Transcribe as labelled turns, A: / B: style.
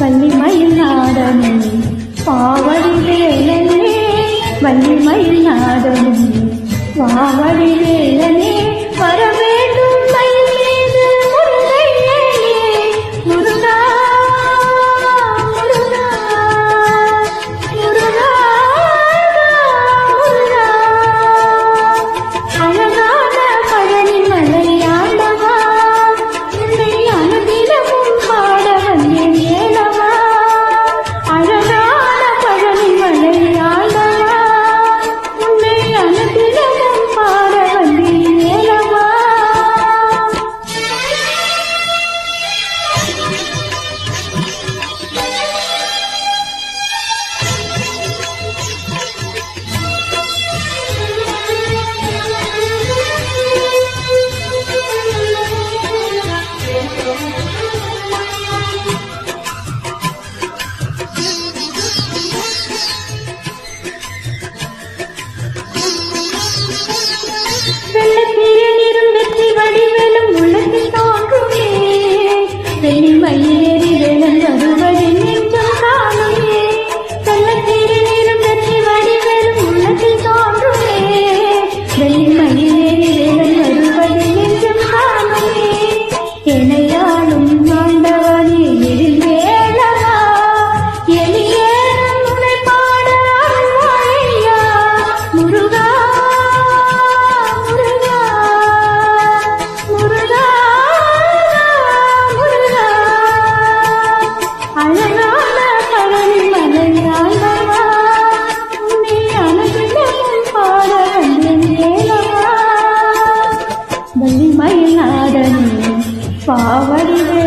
A: Vallimayil நாடனே பாவடி வேலனே Vallimayil நாடனே பாவடி பாவடி